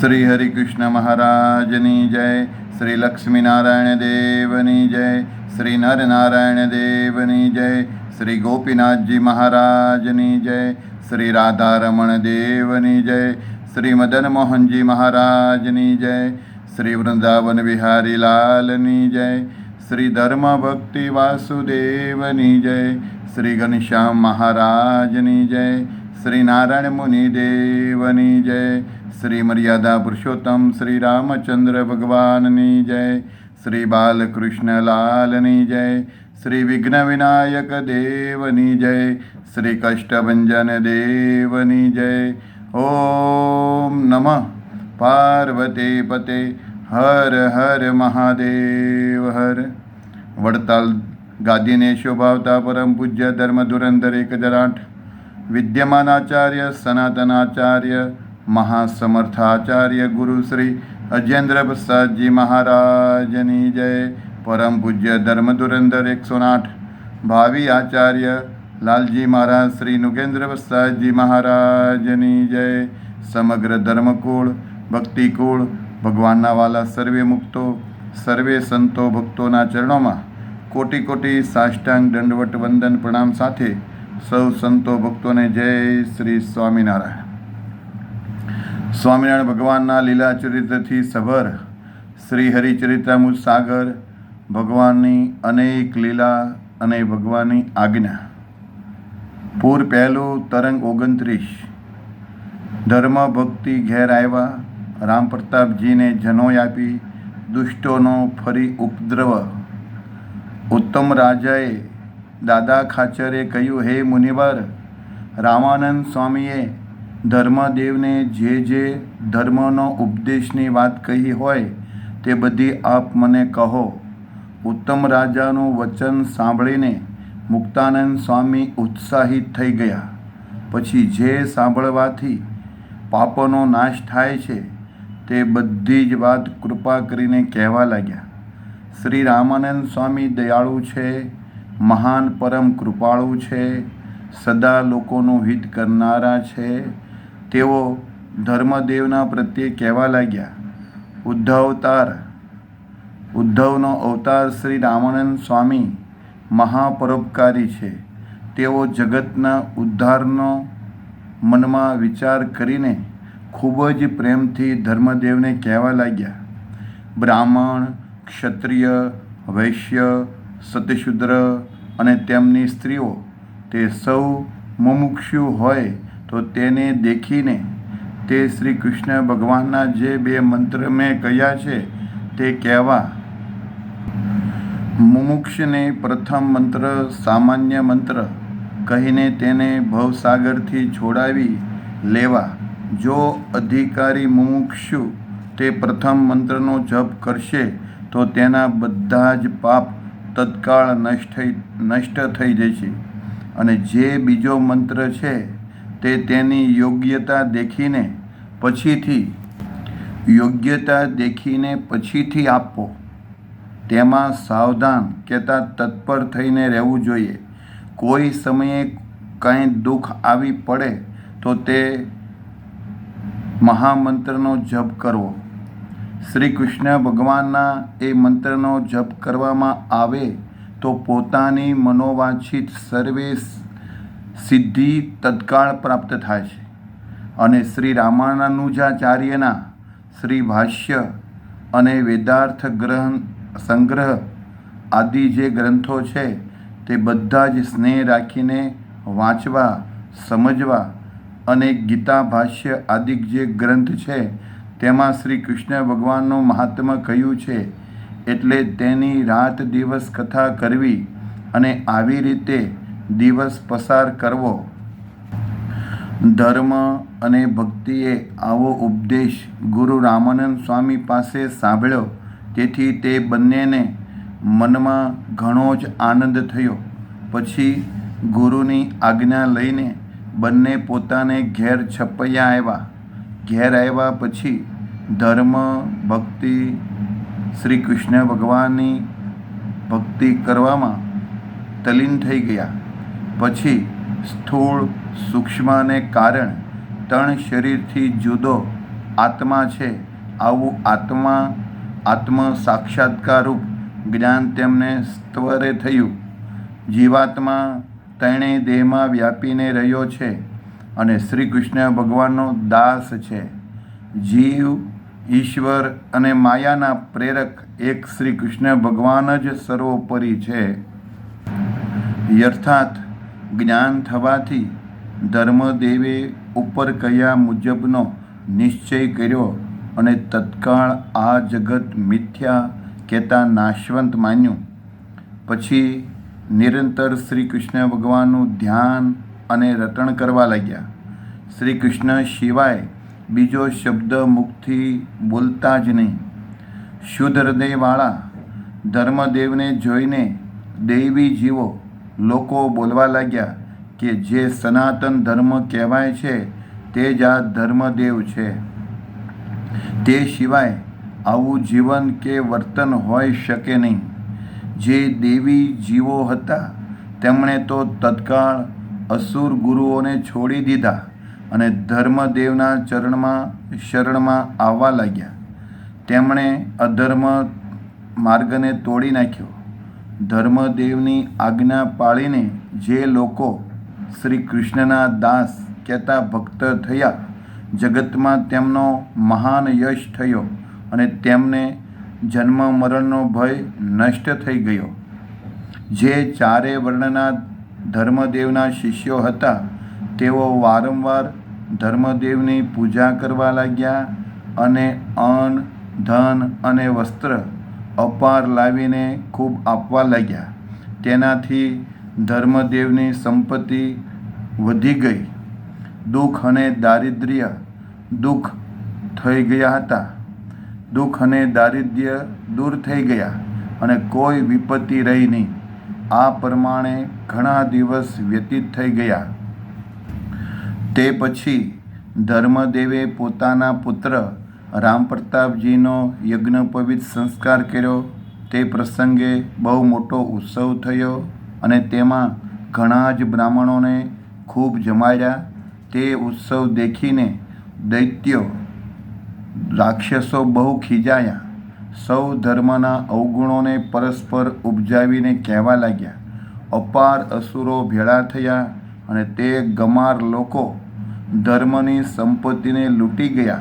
શ્રી હરિકૃષ્ણ મહારાજની જય, શ્રી લક્ષ્મીનારાયણ દેવની જય, શ્રી નરનારાયણ દેવની જય, શ્રી ગોપીનાથજી મહારાજની જય, શ્રી રાધારમણ દેવની જય, શ્રી મદન મોહનજી મહારાજની જય, શ્રી વૃંદાવન વિહારી લાલની જય, શ્રી ધર્મ ભક્તિ વાસુદેવની જય, શ્રી ઘનશ્યામ મહારાજની જય શ્રી નારાયણ મુનિ દેવની જય. શ્રી મર્યાદા પુરુષોત્તમ શ્રી રામચંદ્ર ભગવાનની જય. શ્રી બાલકૃષ્ણલાલની જય. શ્રી વિઘ્ન વિનાયક દેવની જય. શ્રી કષ્ટભંજન દેવની જય. ઓમ નમઃ. પાર્વતી પતે. હર હર મહાદેવ હર. વડતાલ ગાદીને શોભાવતા પરમ પૂજ્ય ધર્મ ધુરંધર એક હજાર વિદ્યમાન આચાર્ય સનાતન આચાર્ય મહાસમર્થાચાર્ય ગુરુ શ્રી અજેન્દ્ર પ્રસાદજી મહારાજની જય પરમ પૂજ્ય ધર્મ ધુરંધર એકસો આઠ ભાવિ આચાર્ય લાલજી મહારાજ શ્રી નુગેન્દ્ર પ્રસાદજી મહારાજની જય સમગ્ર ધર્મકુળ ભક્તિકુળ ભગવાનના વાલા સર્વે મુક્તો સર્વે સંતો ભક્તોના ચરણોમાં કોટી કોટી સાષ્ટાંગ દંડવટ વંદન પ્રણામ સાથે સૌ સંતો ભક્તોને જય શ્રી સ્વામિનારાયણ. સ્વામિનારાયણ ભગવાનના લીલા ચરિત્રથી સભર શ્રી હરિચરિત્રામૃત સાગર ભગવાનની અનેક લીલા અને ભગવાનની આજ્ઞા. પૂર પહેલું તરંગ ઓગણત્રીસ. ધર્મ ભક્તિ ઘેર આવ્યા. રામ પ્રતાપજીને જનોય આપી દુષ્ટોનો ફરી ઉપદ્રવ. ઉત્તમ રાજાએ દાદા ખાચરે કહ્યું, હે મુનિવર, રામાનંદ સ્વામીએ ધર્મદેવને જે જે ધર્મનો ઉપદેશની વાત કહી હોય તે બધી આપ મને કહો. ઉત્તમ રાજાનું વચન સાંભળીને મુક્તાનંદ સ્વામી ઉત્સાહિત થઈ ગયા. પછી જે સાંભળવાથી પાપોનો નાશ થાય છે તે બધી જ વાત કૃપા કરીને કહેવા લાગ્યા. શ્રી રામાનંદ સ્વામી દયાળુ છે મહાન પરમ કૃપાળુ છે, સદા લોકોનું હિત કરનારા છે. તેઓ ધર્મદેવના પ્રત્યે કહેવા લાગ્યા ઉદ્ધવતાર ઉદ્ધવનો અવતાર શ્રી રામાનંદ સ્વામી મહાપરોપકારી છે. તેઓ જગતના ઉદ્ધારનો મનમાં વિચાર કરીને ખૂબ જ પ્રેમથી ધર્મદેવને કહેવા લાગ્યા, બ્રાહ્મણ, ક્ષત્રિય, વૈશ્ય સત્યશુદ્ર અને તેમની સ્ત્રીઓ તે સૌ મુમુક્ષુ હોય તો તેને દેખીને તે શ્રી કૃષ્ણ ભગવાનના જે બે મંત્ર મેં કહ્યા છે તે કહેવા. મુમુક્ષને પ્રથમ મંત્ર, સામાન્ય મંત્ર કહીને તેને ભવસાગરથી છોડાવી લેવા. જો અધિકારી મુમુક્ષુ તે પ્રથમ મંત્રનો જપ કરશે તો તેના બધા જ પાપ તત્કાળ નષ્ટ થઈ નષ્ટ થઈ જશે અને જે બીજો મંત્ર છે તે તેની યોગ્યતા દેખીને પછીથી, યોગ્યતા દેખીને પછીથી આપવો. તેમાં સાવધાન કહેતા તત્પર થઈને રહેવું જોઈએ. કોઈ સમયે કંઈ દુઃખ આવી પડે તો તે મહામંત્રનો જપ કરવો. શ્રી કૃષ્ણ ભગવાનના એ મંત્રનો જપ કરવામાં આવે તો પોતાની મનોવાંછિત સર્વે સિદ્ધિ તત્કાળ પ્રાપ્ત થાય છે. અને શ્રી રામાનુજાચાર્યના શ્રી ભાષ્ય અને વેદાર્થ ગ્રહણ સંગ્રહ આદિ જે ગ્રંથો છે તે બધા જ સ્નેહ રાખીને વાંચવા, સમજવા અને ગીતા, ભાષ્ય આદિ જે ગ્રંથ છે તેમાં શ્રી કૃષ્ણ ભગવાનનું મહાત્મા કહ્યું છે, એટલે તેની રાત દિવસ કથા કરવી અને આવી રીતે દિવસ પસાર કરવો. ધર્મ અને ભક્તિએ આવો ઉપદેશ ગુરુ રામાનંદ સ્વામી પાસે સાંભળ્યો. તેથી તે બંનેને મનમાં ઘણો જ આનંદ થયો. પછી ગુરુની આજ્ઞા લઈને બંને પોતાને ઘેર છપૈયા આવ્યા. ઘેર આવ્યા પછી ધર્મ, ભક્તિ શ્રી કૃષ્ણ ભગવાનની ભક્તિ કરવામાં તલીન થઈ ગયા. પછી સ્થૂળ સૂક્ષ્મને કારણ ત્રણ શરીરથી જુદો આત્મા છે. આવું આત્મા આત્મ સાક્ષાત્કારરૂપ જ્ઞાન તેમને સ્તવરે થયું. જીવાત્મા ત્રણેય દેહમાં વ્યાપીને રહ્યો છે. અને શ્રી કૃષ્ણ ભગવાનનો દાસ છે. જીવ, ઈશ્વર અને માયાના પ્રેરક એક શ્રી કૃષ્ણ ભગવાન જ સર્વોપરી છે. યર્થાત જ્ઞાન થવાથી ધર્મદેવે ઉપર કયા મુજબનો નિશ્ચય કર્યો અને તત્કાળ આ જગત મિથ્યા કહેતા નાશવંત માન્યું. પછી નિરંતર શ્રી કૃષ્ણ ભગવાનનું ધ્યાન અને રટણ કરવા લાગ્યા. શ્રી કૃષ્ણ સિવાય બીજો શબ્દ મુખથી બોલતા જ નહીં. શુદ્ધ હૃદયવાળા, ધર્મદેવને જોઈને દૈવી જીવો લોકો બોલવા લાગ્યા કે જે સનાતન ધર્મ કહેવાય છે તે જ આ ધર્મદેવ છે. તે સિવાય આવું જીવન કે વર્તન હોઈ શકે નહીં. જે દેવી જીવો હતા, તેમણે તો તત્કાળ અસુર ગુરુઓને છોડી દીધા અને ધર્મદેવના ચરણમાં, શરણમાં આવવા લાગ્યા. તેમણે અધર્મ માર્ગને તોડી નાખ્યો. ધર્મદેવની આજ્ઞા પાળીને જે લોકો શ્રી કૃષ્ણના દાસ કહેતા ભક્ત થયા, જગતમાં તેમનો મહાન યશ થયો અને તેમને જન્મ મરણનો ભય નષ્ટ થઈ ગયો. જે ચારે વર્ણના ધર્મદેવના શિષ્યો હતા. તેઓ વારંવાર ધર્મદેવની પૂજા કરવા લાગ્યા અને અન્ન, ધન અને વસ્ત્ર અપાર લાવીને ખૂબ આપવા લાગ્યા. તેનાથી ધર્મદેવની સંપત્તિ વધી ગઈ. દુઃખ અને દારિદ્ર્ય દુઃખ થઈ ગયા હતા. દુઃખ અને દારિદ્ર્ય દૂર થઈ ગયા અને કોઈ વિપત્તિ રહી નહીં. આ પ્રમાણે ઘણા દિવસ વ્યતીત થઈ ગયા. તે પછી ધર્મદેવે પોતાના પુત્ર રામ પ્રતાપજીનો યજ્ઞોપવિત સંસ્કાર કર્યો. તે પ્રસંગે બહુ મોટો ઉત્સવ થયો અને તેમાં ઘણા જ બ્રાહ્મણોને ખૂબ જમાડ્યા. તે ઉત્સવ દેખીને દૈત્યો રાક્ષસો બહુ ખીજાયા. સૌ ધર્મના અવગુણોને પરસ્પર ઉપજાવીને કહેવા લાગ્યા. અપાર અસુરો ભેળા થયા અને તે ગમાર લોકો ધર્મની સંપત્તિને લૂંટી ગયા.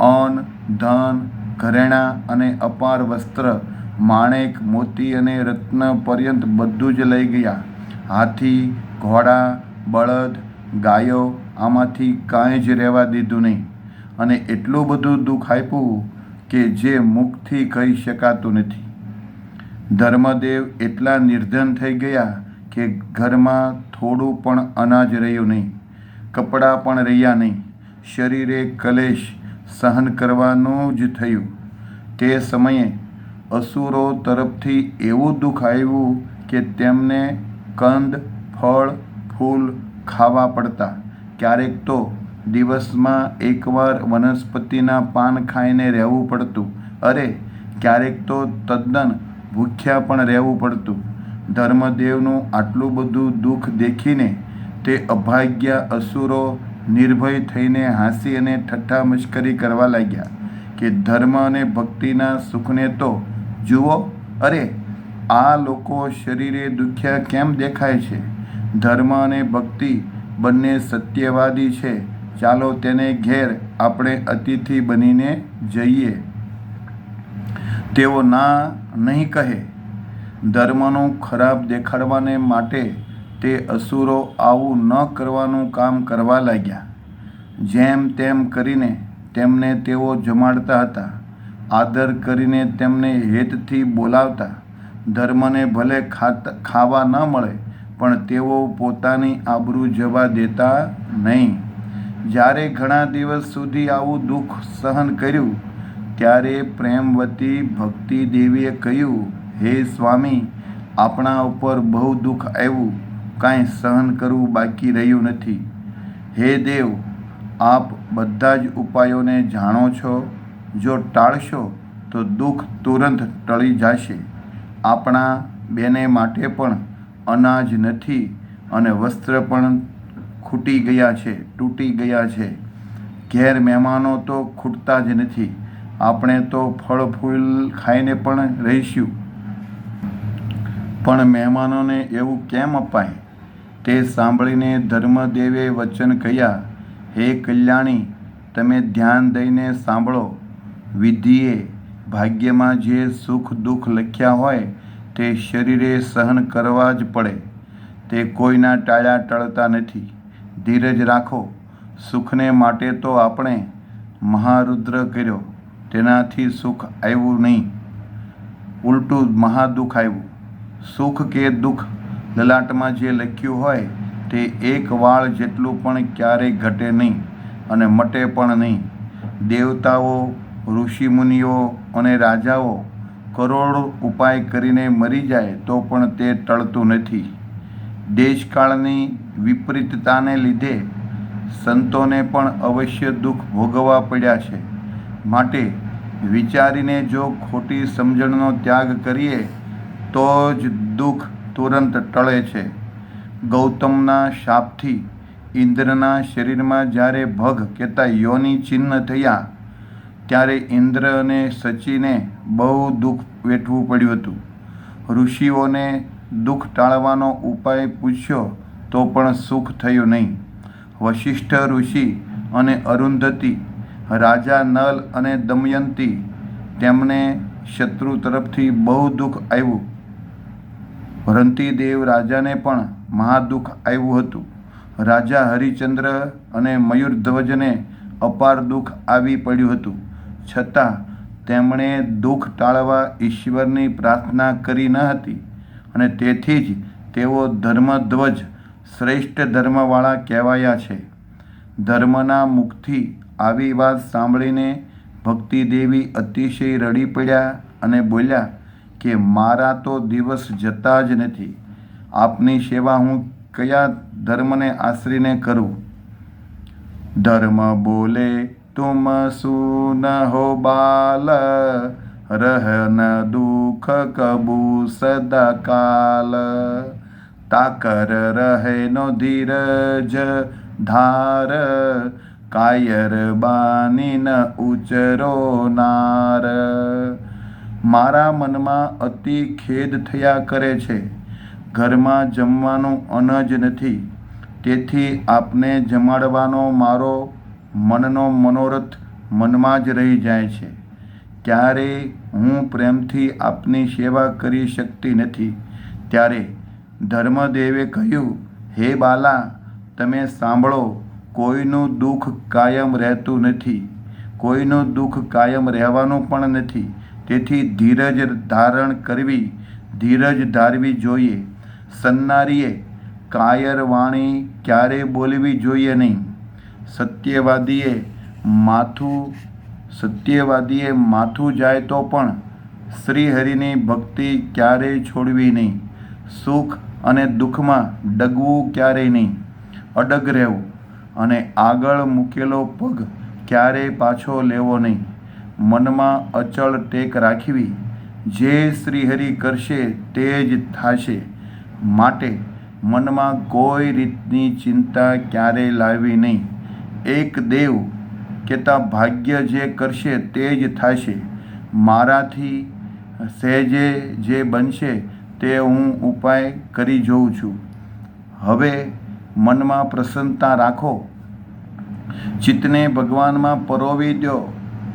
અન્ન, ધન, ઘરેણાં અને અપાર વસ્ત્ર માણેક, મોતી અને રત્ન પર્યંત બધું જ લઈ ગયા. હાથી, ઘોડા, બળદ, ગાયો આમાંથી કાંઈ જ રહેવા દીધું નહીં. અને એટલું બધું દુઃખ આપ્યું કે જે મુખથી કહી શકાતું નથી. ધર્મદેવ એટલા નિર્ધન થઈ ગયા કે ઘરમાં થોડું પણ અનાજ રહ્યું નહીં, કપડાં પણ રહ્યા નહીં. શરીરે કલેશ સહન કરવાનું જ થયું. તે સમયે અસુરો તરફથી એવું દુઃખ આવ્યું કે તેમને કંદ, ફળ, ફૂલ ખાવા પડતા. ક્યારેક તો દિવસમાં એકવાર વનસ્પતિના પાન ખાઈને રહેવું પડતું. અરે, ક્યારેક તો તદ્દન ભૂખ્યા પણ રહેવું પડતું. ધર્મદેવનું આટલું બધું દુઃખ દેખીને તે અભાગ્ય અસુરો નિર્ભય થઈને હાંસી અને ઠઠ્ઠા મશ્કરી કરવા લાગ્યા કે ધર્મ અને ભક્તિના સુખને તો જુઓ, અરે, આ લોકો શરીરે દુખ્યા કેમ દેખાય છે? ધર્મ અને ભક્તિ બંને સત્યવાદી છે. ચાલો તેને ઘેર આપણે અતિથિ બનીને જઈએ. તેઓ ના નહીં કહે. ધર્મનું ખરાબ દેખાડવાને માટે તે અસુરો આવું ન કરવાનું કામ કરવા લાગ્યા. જેમ તેમ કરીને તેમને તેઓ જમાડતા હતા. આદર કરીને તેમને હેતથી બોલાવતા. ધર્મને ભલે ખાત, ખાવા ન મળે, પણ તેઓ પોતાની આબરૂ જવા દેતા નહીં. જ્યારે ઘણા દિવસ સુધી આવું દુઃખ સહન કર્યું, ત્યારે પ્રેમવતી ભક્તિ દેવીએ કહ્યું, હે સ્વામી, આપણા ઉપર બહુ દુઃખ આવ્યું, કાંઈ સહન કરવું બાકી રહ્યું નથી. હે દેવ, આપ બધા જ ઉપાયોને જાણો છો. જો ટાળશો, તો દુઃખ તુરંત ટળી જશે. આપણા બેને માટે પણ અનાજ નથી અને વસ્ત્ર પણ ખૂટી ગયા છે, તૂટી ગયા છે. ઘેર મહેમાનો તો ખૂટતા જ નથી. આપણે તો ફળ ફૂલ ખાઈને પણ રહીશું. પણ મહેમાનોને એવું કેમ અપાય? તે સાંભળીને ધર્મદેવે વચન કહ્યા, હે કલ્યાણી, તમે ધ્યાન દઈને સાંભળો. વિધિએ ભાગ્યમાં જે સુખ દુઃખ લખ્યા હોય, તે શરીરે સહન કરવા જ પડે. તે કોઈના ટાળ્યા ટળતા નથી. ધીરજ રાખો. સુખને માટે તો આપણે મહારુદ્ર કર્યો. તેનાથી સુખ આવ્યું નહીં. ઉલટું મહાદુઃખ આવ્યું. સુખ કે દુઃખ? લલાટમાં જે લખ્યું હોય તે એક વાળ જેટલું પણ ક્યારેય ઘટે નહીં અને મટે પણ નહીં. દેવતાઓ, ઋષિમુનિઓ અને રાજાઓ કરોડ ઉપાય કરીને મરી જાય તો પણ તે ટળતું નથી. દેશકાળની વિપરીતતાને લીધે સંતોને પણ અવશ્ય દુઃખ ભોગવવા પડ્યા છે. માટે વિચારીને જો ખોટી સમજણનો ત્યાગ કરીએ, તો જ દુઃખ તુરંત ટળે છે. ગૌતમના શાપથી ઇન્દ્રના શરીરમાં જ્યારે ભગ કહેતા યોની ચિહ્ન થયા, ત્યારે ઇન્દ્ર અને સચીને બહુ દુઃખ વેઠવું પડ્યું હતું. ઋષિઓને દુઃખ ટાળવાનો ઉપાય પૂછ્યો તો પણ સુખ થયું નહીં. વશિષ્ઠ ઋષિ અને અરુંધતી, રાજા નલ અને દમયંતી, તેમને શત્રુ તરફથી બહુ દુઃખ આવ્યું. ભરંતીદેવ રાજાને પણ મહાદુઃખ આવ્યું હતું. રાજા હરિચંદ્ર અને મયુરધ્વજને અપાર દુઃખ આવી પડ્યું હતું. છતાં તેમણે દુઃખ ટાળવા ઈશ્વરની પ્રાર્થના કરી ન હતી અને તેથી જ તેઓ ધર્મધ્વજ શ્રેષ્ઠ ધર્મવાળા કહેવાયા છે. ધર્મના મુખથી આવી વાત સાંભળીને ભક્તિદેવી અતિશય રડી પડ્યા અને બોલ્યા કે, મારા તો દિવસ જતા જ નથી. આપની સેવા હું કયા ધર્મને આશરીને કરું? ધર્મ બોલે, તુમ સુન હો બાલ? રહન દુઃખ કબૂ સદા કાલ તાકર રહે નો ધીરજ ધાર કાયર બાની ન ઉચરો નાર મારા મનમાં અતિ ખેદ થયા કરે છે ઘરમાં જમવાનું અનજ નથી। તેથી આપને જમાડવાનો મારો મનનો મનોરથ મનમાં જ રહી જાય છે। ત્યારે હું પ્રેમથી આપની સેવા કરી શકતી નથી। ત્યારે ધર્મદેવે કહ્યું, હે બાલા, તમે સાંભળો, કોઈનું દુઃખ કાયમ રહેતું નથી. કોઈનું દુઃખ કાયમ રહેવાનું પણ નથી. તેથી ધીરજ ધારણ કરવી, ધીરજ ધારવી જોઈએ. સન્નારીએ કાયર વાણી ક્યારે બોલવી જોઈએ નહીં. સત્યવાદીએ માથું સત્યવાદીએ માથું જાય તો પણ શ્રીહરિની ભક્તિ ક્યારેય છોડવી નહીં. સુખ અને દુઃખમાં ડગવું ક્યારેય નહીં. અડગ રહેવું અને આગળ મૂકેલો પગ ક્યારેય પાછો લેવો નહીં. મનમાં અચળ ટેક રાખવી જે શ્રીહરિ કરશે તે જ થશે. માટે મનમાં કોઈ રીતની ચિંતા ક્યારેય લાવવી નહીં. એક દેવ કહેતા ભાગ્ય જે કરશે તે જ થશે. મારાથી સહેજે જે બનશે તે હું ઉપાય કરી જોઉં છું. હવે મનમાં પ્રસન્નતા રાખો. ચિત્તને ભગવાનમાં પરોવી દો.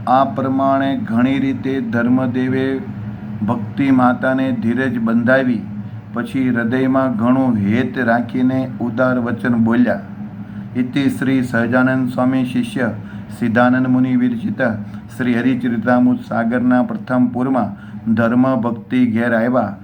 આ પ્રમાણે ઘણી રીતે ધર્મદેવે ભક્તિ માતાને ધીરજ બંધાવી, પછી હૃદયમાં ઘણું હેત રાખીને ઉદાર વચન બોલ્યા. ઇતિ શ્રી સહજાનંદ સ્વામી શિષ્ય સિદ્ધાનંદ મુનિ વિરચિત શ્રી હરિચરિતામૃત સાગરના પ્રથમ પૂરમાં ધર્મ ભક્તિ ઘેર આવ્યા.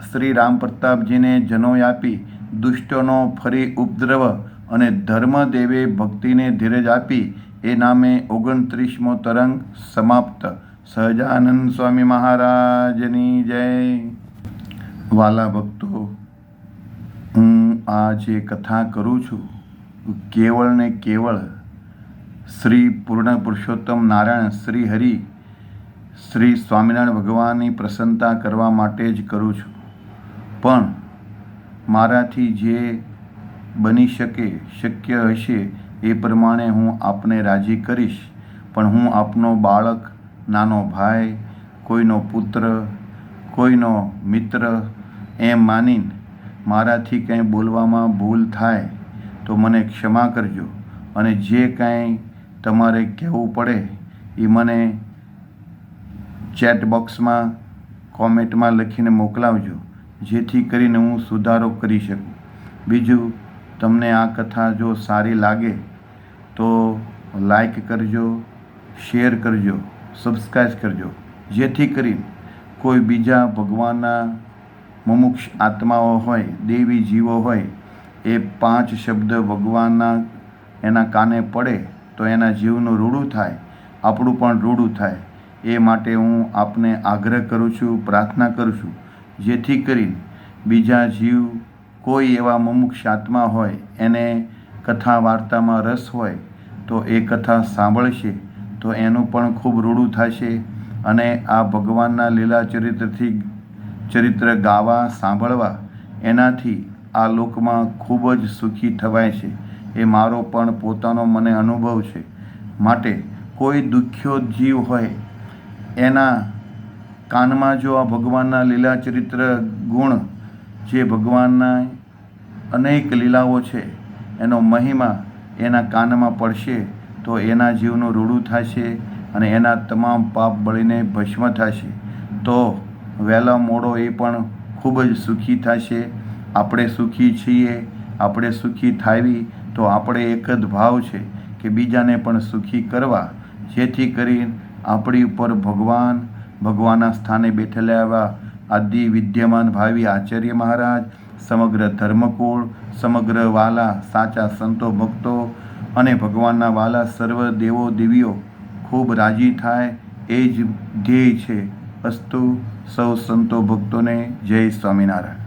શ્રી રામ પ્રતાપજીને જનોય આપી દુષ્ટોનો ફરી ઉપદ્રવ અને ધર્મદેવે ભક્તિને ધીરજ આપી એ નામે ઓગણત્રીસમો તરંગ સમાપ્ત. સહજાનંદ સ્વામી મહારાજની જય. વાલા ભક્તો, હું આ જે કથા કરું છું, કેવળ ને કેવળ શ્રી પૂર્ણ પુરુષોત્તમ નારાયણ શ્રી હરિ, શ્રી સ્વામિનારાયણ ભગવાનની પ્રસન્નતા કરવા માટે જ કરું છું. પણ મારાથી જે બની શકે, શક્ય હશે એ પ્રમાણે હું આપને રાજી કરીશ. પણ હું આપનો બાળક, નાનો ભાઈ, કોઈનો પુત્ર, કોઈનો મિત્ર એમ માનીને મારાથી કંઈ બોલવામાં ભૂલ થાય તો મને ક્ષમા કરજો અને જે કાંઈ તમારે કહેવું પડે એ મને ચેટ બોક્સમાં કોમેન્ટમાં લખીને મોકલાવજો. જેથી કરીને હું સુધારો કરી શકું. બીજું, તમને આ કથા જો સારી લાગે, તો લાઈક કરજો શેર કરજો સબસ્ક્રાઈબ કરજો. જેથી કરીને કોઈ બીજા ભગવાનના મુમુક્ષ આત્માઓ હોય, દેવી જીવો હોય, એ પાંચ શબ્દ ભગવાનના એના કાને પડે, તો એના જીવનું રૂડું થાય, આપણું પણ રૂડું થાય. એ માટે હું આપને આગ્રહ કરું છું, પ્રાર્થના કરું છું. જેથી કરીને બીજા જીવ કોઈ એવા મુમુક્ષ આત્મા હોય, એને કથા વાર્તામાં રસ હોય, તો એ કથા સાંભળશે, તો એનું પણ ખૂબ રૂડું થશે અને આ ભગવાનના લીલા ચરિત્રથી ચરિત્ર ગાવા, સાંભળવા, એનાથી આ લોકમાં ખૂબ જ સુખી થવાય છે. એ મારો પણ પોતાનો મને અનુભવ છે. માટે કોઈ દુખ્યો જીવ હોય, એના કાનમાં જો આ ભગવાનના લીલા ચરિત્ર ગુણ જે ભગવાનના અનેક લીલાઓ છે, એનો મહિમા એના કાનમાં પડશે, તો એના જીવનું રૂડું થશે અને એના તમામ પાપ બળીને ભસ્મ થશે. તો વહેલા મોડો એ પણ ખૂબ જ સુખી થશે. આપણે સુખી છીએ, આપણે સુખી થાવી, તો આપણે એક જ ભાવ છે કે બીજાને પણ સુખી કરવા, જેથી કરી આપણી ઉપર ભગવાન ભગવાનના સ્થાને બેઠેલા એવા આદિ વિદ્યમાન ભાવી આચાર્ય મહારાજ, સમગ્ર ધર્મકુળ, સમગ્ર વાલા, સાચા સંતો, ભક્તો અને ભગવાનના વાલા સર્વ દેવો, દેવીઓ ખૂબ રાજી થાય એ જ ધ્યેય છે. અસ્તુ સૌ સંતો ભક્તોને જય સ્વામિનારાયણ.